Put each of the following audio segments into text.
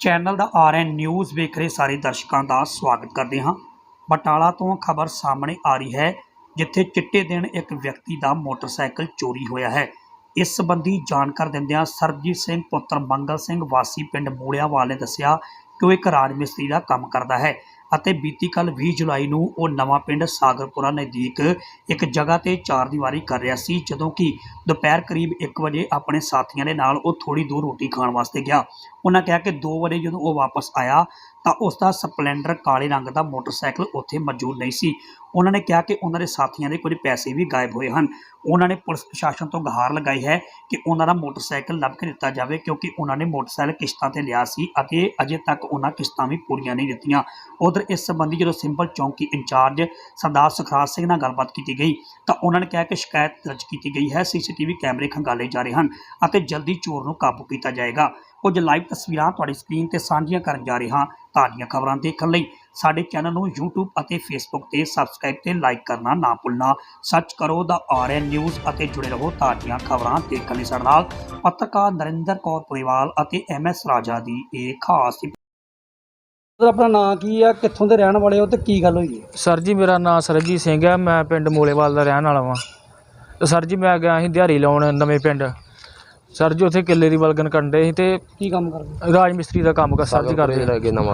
Channel ਦਾ RN news ਵੇਖ ਰਹੇ ਸਾਰੇ ਦਰਸ਼ਕਾਂ ਦਾ ਸਵਾਗਤ ਕਰਦੇ ਹਾਂ। ਬਟਾਲਾ ਤੋਂ ਖਬਰ ਸਾਹਮਣੇ ਆ ਰਹੀ ਹੈ, ਜਿੱਥੇ ਚਿੱਟੇ ਦਿਨ ਇੱਕ ਵਿਅਕਤੀ ਦਾ ਮੋਟਰਸਾਈਕਲ ਚੋਰੀ ਹੋਇਆ ਹੈ। ਇਸ ਸੰਬੰਧੀ ਜਾਣਕਾਰੀ ਦਿੰਦਿਆਂ ਸਰਬਜੀਤ ਸਿੰਘ ਪੁੱਤਰ ਮੰਗਲ ਸਿੰਘ ਵਾਸੀ ਪਿੰਡ ਮੂੜਿਆਵਾਲ ਨੇ ਦੱਸਿਆ ਕਿ ਉਹ ਇੱਕ ਰਾਜ ਮਿਸਤਰੀ ਦਾ ਕੰਮ ਕਰਦਾ ਹੈ। ਅਤੇ ਬੀਤੀ ਕੱਲ 20 ਜੁਲਾਈ ਨੂੰ ਉਹ ਨਵਾਂ ਪਿੰਡ ਸਾਗਰਪੁਰਾ ਨਜ਼ਦੀਕ ਇੱਕ ਜਗ੍ਹਾ ਤੇ ਚਾਰ ਦੀਵਾਰੀ ਕਰ ਰਿਹਾ ਸੀ, ਜਦੋਂ ਕਿ ਦੁਪਹਿਰ ਕਰੀਬ 1 ਵਜੇ ਆਪਣੇ ਸਾਥੀਆਂ ਦੇ ਨਾਲ ਉਹ ਥੋੜੀ ਦੂਰ ਰੋਟੀ ਖਾਣ ਵਾਸਤੇ ਗਿਆ। ਉਹਨਾਂ ਕਿਹਾ ਕਿ 2 ਵਜੇ ਜਦੋਂ ਉਹ ਵਾਪਸ ਆਇਆ ਤਾਂ ਉਸ ਦਾ ਸਪਲੈਂਡਰ ਕਾਲੇ ਰੰਗ ਦਾ ਮੋਟਰਸਾਈਕਲ ਉੱਥੇ ਮੌਜੂਦ ਨਹੀਂ ਸੀ। ਉਹਨਾਂ ਨੇ ਕਿਹਾ ਕਿ ਉਹਨਾਂ ਦੇ ਸਾਥੀਆਂ ਦੇ ਕੁਝ ਪੈਸੇ ਵੀ ਗਾਇਬ ਹੋਏ ਹਨ। ਉਹਨਾਂ ਨੇ ਪੁਲਿਸ ਪ੍ਰਸ਼ਾਸਨ ਤੋਂ ਗੁਹਾਰ ਲਗਾਈ ਹੈ ਕਿ ਉਹਨਾਂ ਦਾ ਮੋਟਰਸਾਈਕਲ ਲੱਭ ਕੇ ਦਿੱਤਾ ਜਾਵੇ, ਕਿਉਂਕਿ ਉਹਨਾਂ ਨੇ ਮੋਟਰਸਾਈਕਲ ਕਿਸ਼ਤਾਂ ਤੇ ਲਿਆ ਸੀ ਅਤੇ ਅਜੇ ਤੱਕ ਉਹਨਾਂ ਕਿਸ਼ਤਾਂ ਵੀ ਪੂਰੀਆਂ ਨਹੀਂ ਦਿੱਤੀਆਂ। ਉਧਰ ਇਸ ਸੰਬੰਧੀ ਜਦੋਂ ਸਿੰਪਲ ਚੌਂਕੀ ਇੰਚਾਰਜ ਸਰਦਾਰ ਸੁਖਰਾਜ ਸਿੰਘ ਨਾਲ ਗੱਲਬਾਤ ਕੀਤੀ ਗਈ, ਤਾਂ ਉਹਨਾਂ ਨੇ ਕਿਹਾ ਕਿ ਸ਼ਿਕਾਇਤ ਦਰਜ ਕੀਤੀ ਗਈ ਹੈ, ਸੀਸੀਟੀਵੀ ਕੈਮਰੇ ਖੰਗਾਲੇ ਜਾ ਰਹੇ ਹਨ ਅਤੇ ਜਲਦੀ ਚੋਰ ਨੂੰ ਕਾਬੂ ਕੀਤਾ ਜਾਏਗਾ। ਕੁਝ ਲਾਈਵ ਤਸਵੀਰਾਂ ਤੁਹਾਡੀ ਸਕਰੀਨ ਤੇ ਸਾਂਝੀਆਂ ਕਰਨ ਜਾ ਰਹੇ ਹਾਂ ਤਾਜ਼ੀਆਂ ਖਬਰਾਂ ਦੇਖਣ ਲਈ। ਸਾਡੇ ਚੈਨਲ ਨੂੰ YouTube ਅਤੇ Facebook ਤੇ ਸਬਸਕ੍ਰਾਈਬ ਤੇ ਲਾਈਕ ਕਰਨਾ ਨਾ ਭੁੱਲਣਾ। ਸਰਚ ਕਰੋ ਦਾ ਆਰਐਨ ਨਿਊਜ਼ ਅਤੇ ਜੁੜੇ ਰਹੋ ਤਾਜ਼ੀਆਂ ਖਬਰਾਂ ਦੇਖਣ ਲਈ। ਸਾਡੇ ਨਾਲ ਪੱਤਰਕਾਰ ਨਰਿੰਦਰ ਕੌਰ ਪੁਰੀਵਾਲ ਅਤੇ ਐਮਐਸ ਰਾਜਾ ਦੀ ਇਹ ਖਾਸ ਸਰ ਆਪਣਾ ਨਾਂ ਕੀ ਆ? ਕਿੱਥੋਂ ਦੇ ਰਹਿਣ ਵਾਲੇ ਹੋ ਤੇ ਕੀ ਗੱਲ ਹੋਈ? ਹੈ ਸਰ ਜੀ ਮੇਰਾ ਨਾਮ ਸਰਜੀਤ ਸਿੰਘ ਹੈ ਮੈਂ ਪਿੰਡ ਮੂਲੇਵਾਲ ਦਾ ਰਹਿਣ ਵਾਲਾ ਵਾਂ। ਤੇ ਸਰ ਜੀ ਮੈਂ ਗਿਆ ਸੀ ਦਿਹਾੜੀ ਲਾਉਣ ਨਵੇਂ ਪਿੰਡ। ਸਰ ਜੀ ਉੱਥੇ ਕਿੱਲੇ ਦੀ ਵਲਗਨ ਕਰਨ ਦੇ ਸੀ ਤੇ ਕੀ ਕੰਮ ਕਰਦੇ? ਰਾਜ ਮਿਸਤਰੀ ਦਾ ਕੰਮ ਕਰ ਸਰ ਜੀ ਕਰਦੇ।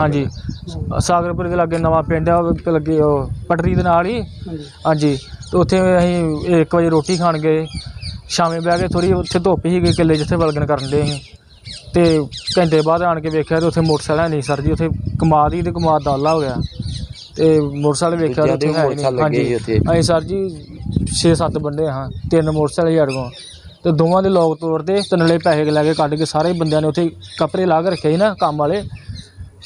ਹਾਂਜੀ। ਸਾਗਰਪੁਰ ਦੇ ਲਾਗੇ ਨਵਾਂ ਪਿੰਡ ਆ ਉਹ ਲੱਗੇ ਉਹ ਪਟਰੀ ਦੇ ਨਾਲ ਹੀ। ਹਾਂਜੀ। ਹਾਂਜੀ। ਤੇ ਉੱਥੇ ਅਸੀਂ 1 ਵਜੇ ਰੋਟੀ ਖਾਣ ਗਏ। ਸ਼ਾਮੇ ਬਹਿ ਕੇ ਥੋੜੀ ਉੱਥੇ ਧੁੱਪ ਸੀਗੀ ਕਿੱਲੇ ਜਿੱਥੇ ਵਲਗਨ ਕਰਨ ਦੇ ਸੀ। ਤੇ ਘੰਟੇ ਬਾਅਦ ਆਣ ਕੇ ਵੇਖਿਆ ਤੇ ਉੱਥੇ ਮੋਟਰਸਾਈਕਲ ਹੈ ਨਹੀਂ ਸਰ ਜੀ ਉੱਥੇ ਕਮਾਦ ਹੀ ਤੇ ਕਮਾਦ ਦਾ ਅੱਲਾ ਹੋ ਗਿਆ। ਤੇ ਮੋਟਰਸਾਈਕਲ ਵੇਖਿਆ ਤੇ ਉੱਥੇ ਹੈ ਹੀ ਨਹੀਂ। ਹਾਂਜੀ ਅਸੀਂ ਸਰ ਜੀ 6-7 ਬੰਦੇ ਹਾਂ ਤਿੰਨ ਮੋਟਰਸਾਈਕਲ ਹੀ ਅੜਗੋਂ ਤੇ ਦੋਵਾਂ ਦੇ ਲੋਕ ਤੋੜਦੇ ਤੇ ਨਾਲੇ ਪੈਸੇ ਲੈ ਕੇ ਕੱਢ ਕੇ ਸਾਰੇ ਬੰਦਿਆਂ ਨੇ ਉੱਥੇ ਕੱਪੜੇ ਲਾ ਕੇ ਰੱਖੇ ਸੀ ਨਾ ਕੰਮ ਵਾਲੇ।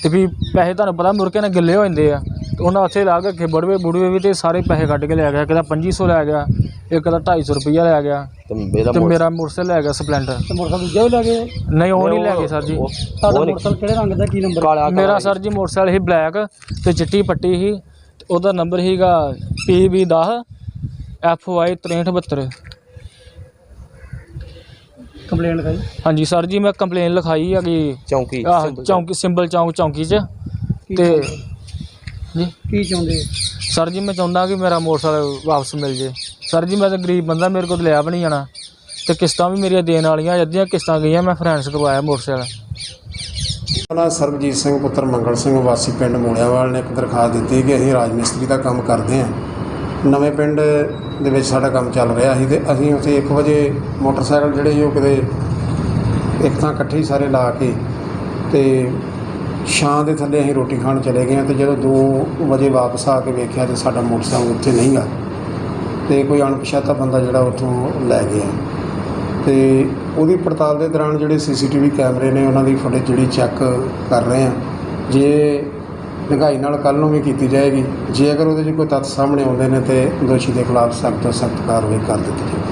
ਤੇ ਵੀ ਪੈਸੇ ਤੁਹਾਨੂੰ ਪਤਾ ਮੁਰਕੇ ਨਾਲ ਗਿੱਲੇ ਹੋ ਜਾਂਦੇ ਆ। ਉਹਨਾਂ ਉੱਥੇ ਲਾ ਕੇ ਰੱਖੇ ਬੜਵੇ ਬੁੜਵੇ ਵੀ ਤੇ ਸਾਰੇ ਪੈਸੇ ਕੱਢ ਕੇ ਲੈ ਗਿਆ। ਇੱਕ ਦਾ 2500 ਲੈ ਗਿਆ ਇੱਕ ਦਾ 250 ਰੁਪਈਆ ਲੈ ਗਿਆ ਤੇ ਮੇਰਾ ਮੋਟਰਸਾਈਕਲ ਲੈ ਗਿਆ ਸਪਲੈਂਡਰ। ਤੇ ਮੋਟਰਸਾਈਕਲ ਦੂਜਾ ਵੀ ਲੱਗੇ ਨਹੀਂ ਉਹ ਨਹੀਂ ਲੈ ਗਏ ਸਰ ਜੀ। ਤੁਹਾਡਾ ਮੋਟਰਸਾਈਕਲ ਕਿਹੜੇ ਰੰਗ ਦਾ ਕੀ ਨੰਬਰ ਮੇਰਾ ਸਰ ਜੀ ਮੋਟਰਸਾਈਕਲ ਸੀ ਬਲੈਕ ਤੇ ਚਿੱਟੀ ਪੱਟੀ ਸੀ। ਤੇ ਉਹਦਾ ਨੰਬਰ ਸੀਗਾ PB10 FY 6372 ਕੰਪਲੇਂਟ ਲਿਖਾਈ? ਹਾਂਜੀ ਸਰ ਜੀ ਮੈਂ ਕੰਪਲੇਨ ਲਿਖਾਈ ਹੈਗੀ ਚੌਂਕੀ ਆਹ ਚੌਂਕੀ ਸਿੰਬਲ ਚੌਂਕ ਚੌਂਕੀ 'ਚ। ਤੇ? ਜੀ। ਕੀ ਚਾਹੁੰਦੇ? ਸਰ ਜੀ ਮੈਂ ਚਾਹੁੰਦਾ ਕਿ ਮੇਰਾ ਮੋਟਰਸਾਈਕਲ ਵਾਪਸ ਮਿਲ ਜੇ। ਸਰ ਜੀ ਮੈਂ ਤਾਂ ਗਰੀਬ ਬੰਦਾ ਮੇਰੇ ਕੋਲ ਲਿਆ ਵੀ ਨਹੀਂ ਜਾਣਾ। ਤੇ ਕਿਸ਼ਤਾਂ ਵੀ ਮੇਰੀਆਂ ਦੇਣ ਵਾਲੀਆਂ ਅੱਧੀਆਂ ਕਿਸ਼ਤਾਂ ਗਈਆਂ ਮੈਂ ਫਾਈਨੈਂਸ ਕਰਵਾਇਆ ਮੋਟਰਸਾਈਕਲ। ਉਹਨਾਂ ਸਰਬਜੀਤ ਸਿੰਘ ਪੁੱਤਰ ਮੰਗਲ ਸਿੰਘ ਵਾਸੀ ਪਿੰਡ ਮੂਲਿਆਵਾਲ ਨੇ ਇੱਕ ਦਰਖਾਸਤ ਦਿੱਤੀ ਕਿ ਅਸੀਂ ਰਾਜ ਮਿਸਤਰੀ ਦਾ ਕੰਮ ਕਰਦੇ ਹਾਂ। ਨਵੇਂ ਪਿੰਡ ਦੇ ਵਿੱਚ ਸਾਡਾ ਕੰਮ ਚੱਲ ਰਿਹਾ ਸੀ ਤੇ ਅਸੀਂ ਉੱਥੇ 1 ਵਜੇ ਮੋਟਰਸਾਈਕਲ ਜਿਹੜੇ ਸੀ ਉਹ ਕਿਤੇ ਇੱਕ ਥਾਂ ਇਕੱਠੇ ਸਾਰੇ ਲਾ ਕੇ ਤੇ ਛਾਂ ਦੇ ਥੱਲੇ ਅਸੀਂ ਰੋਟੀ ਖਾਣ ਚਲੇ ਗਏ ਹਾਂ ਤੇ ਜਦੋਂ 2 ਵਜੇ ਵਾਪਸ ਆ ਕੇ ਵੇਖਿਆ ਤੇ ਸਾਡਾ ਮੋਟਰਸਾਈਕਲ ਉੱਥੇ ਨਹੀਂ ਗਾ ਤੇ ਕੋਈ ਅਣਪਛਾਤਾ ਬੰਦਾ ਜਿਹੜਾ ਉੱਥੋਂ ਲੈ ਗਿਆ। ਤੇ ਉਹਦੀ ਪੜਤਾਲ ਦੇ ਦੌਰਾਨ ਜਿਹੜੇ ਸੀਸੀਟੀਵੀ ਕੈਮਰੇ ਨੇ ਉਹਨਾਂ ਦੀ ਫੁਟੇਜ ਜਿਹੜੀ ਚੈੱਕ ਕਰ ਰਹੇ ਆ ਜੇ ਨਿਗਾਈ ਨਾਲ ਕੱਲ ਨੂੰ ਵੀ ਕੀਤੀ ਜਾਏਗੀ, ਜੇ ਅਗਰ ਉਹਦੇ 'ਚ ਕੋਈ ਤੱਥ ਸਾਹਮਣੇ ਆਉਂਦੇ ਨੇ ਤੇ ਦੋਸ਼ੀ ਦੇ ਖਿਲਾਫ ਸਖਤ ਤੋਂ ਸਖਤ ਕਾਰਵਾਈ ਕਰ ਦਿੱਤੀ ਜਾਵੇ।